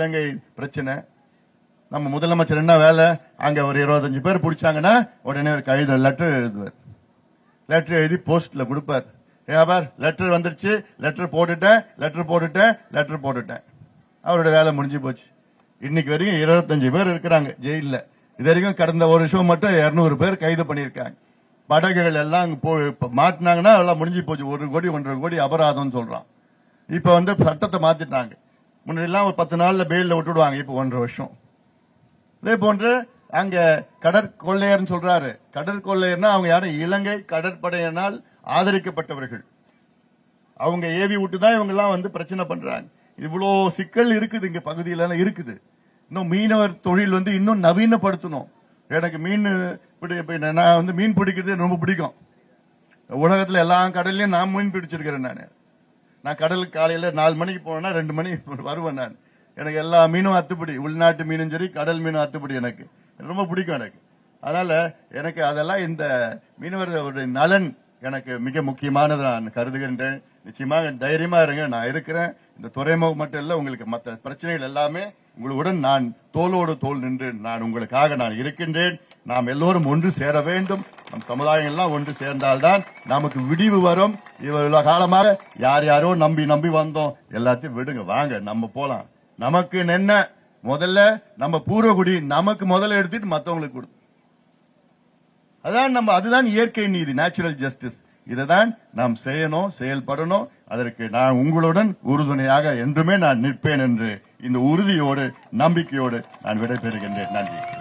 இலங்கை பிரச்சனை. நம்ம முதலமைச்சர் என்ன வேலை? அங்க ஒரு இருபத்தஞ்சு பேர் பிடிச்சாங்கன்னா உடனே ஒரு கழுத லெட்டர் எழுதுவார். லெட்டர் எழுதி போஸ்ட்ல கொடுப்பார். ஏபார் லெட்டர் வந்துருச்சு. லெட்டர் போட்டுட்டேன். லெட்டர் போட்டுட்டேன். லெட்டர் போட்டுட்டேன். அவரோட வேலை முடிஞ்சு போச்சு. இன்னைக்கு வரைக்கும் இருபத்தஞ்சு பேர் இருக்கிறாங்க. ஜெயிலில். இது வரைக்கும் கடந்த ஒரு வருஷம் மட்டும் இருநூறு பேர் கைது பண்ணியிருக்காங்க. படகுகள் எல்லாம் மாட்டினாங்கன்னா எல்லாம் முடிஞ்சு போச்சு. ஒரு கோடி ஒன்றரை கோடி அபராதம் சொல்றான். இப்ப வந்து சட்டத்தை மாத்திட்டாங்க. முன்னெல்லாம் ஒரு பத்து நாள்ல பெயில விட்டுடுவாங்க இப்ப ஒன்றரை வருஷம். இதே போன்று அங்க கடற்கொள்ளையர்னு சொல்றாரு. கடற்கொள்ளையர்னா அவங்க யாரும் இலங்கை கடற்படையினால் ஆதரிக்கப்பட்டவர்கள். அவங்க ஏவி விட்டு தான் இவங்க எல்லாம் வந்து பிரச்சனை பண்றாங்க. இவ்வளோ சிக்கல் இருக்குது இங்க பகுதியில இருக்குது. இன்னும் மீனவர் தொழில் வந்து இன்னும் நவீனப்படுத்தணும். எனக்கு மீன் பிடி நான் வந்து மீன் பிடிக்கிறது ரொம்ப பிடிக்கும். உலகத்துல எல்லா கடல்லையும் நான் மீன் பிடிச்சிருக்கிறேன் நான். நான் கடலுக்கு காலையில நாலு மணிக்கு போனேன்னா ரெண்டு மணி வருவேன் நான். எனக்கு எல்லா மீனும் அத்துப்படி. உள்நாட்டு மீனும் சரி கடல் மீனும் அத்துப்படி எனக்கு. ரொம்ப பிடிக்கும் எனக்கு. அதனால எனக்கு அதெல்லாம் இந்த மீனவர்களுடைய நலன் எனக்கு மிக முக்கியமானது நான் கருதுகின்றேன். நிச்சயமாக தைரியமா இருங்க நான் இருக்கிறேன். இந்த துறைமுகம் மட்டும் இல்ல உங்களுக்கு மற்ற பிரச்சனைகள் எல்லாமே உங்களுடன் நான் தோளோடு தோல் நின்று நான் உங்களுக்காக நான் இருக்கின்றேன். நாம் எல்லோரும் ஒன்று சேர வேண்டும். நம் சமுதாயங்கள்லாம் ஒன்று சேர்ந்தால்தான் நமக்கு விடிவு வரும். இவ்வளவு காலமாக யார் யாரோ நம்பி நம்பி வந்தோம். எல்லாத்தையும் விடுங்க வாங்க நம்ம போலாம். நமக்கு என்ன முதல்ல நம்ம பூர்வகுடி நமக்கு முதல்ல எடுத்துட்டு மற்றவங்களுக்கு கொடுத்து அதான் நம்ம அதுதான் இயற்கை நீதி நேச்சுரல் ஜஸ்டிஸ் இதைதான் நாம் செய்யணும் செயல்படணும். அதற்கு நான் உங்களுடன் உறுதுணையாக என்றுமே நான் நிற்பேன் என்று இந்த உறுதியோடு நம்பிக்கையோடு நான் விடைபெறுகின்றேன். நன்றி.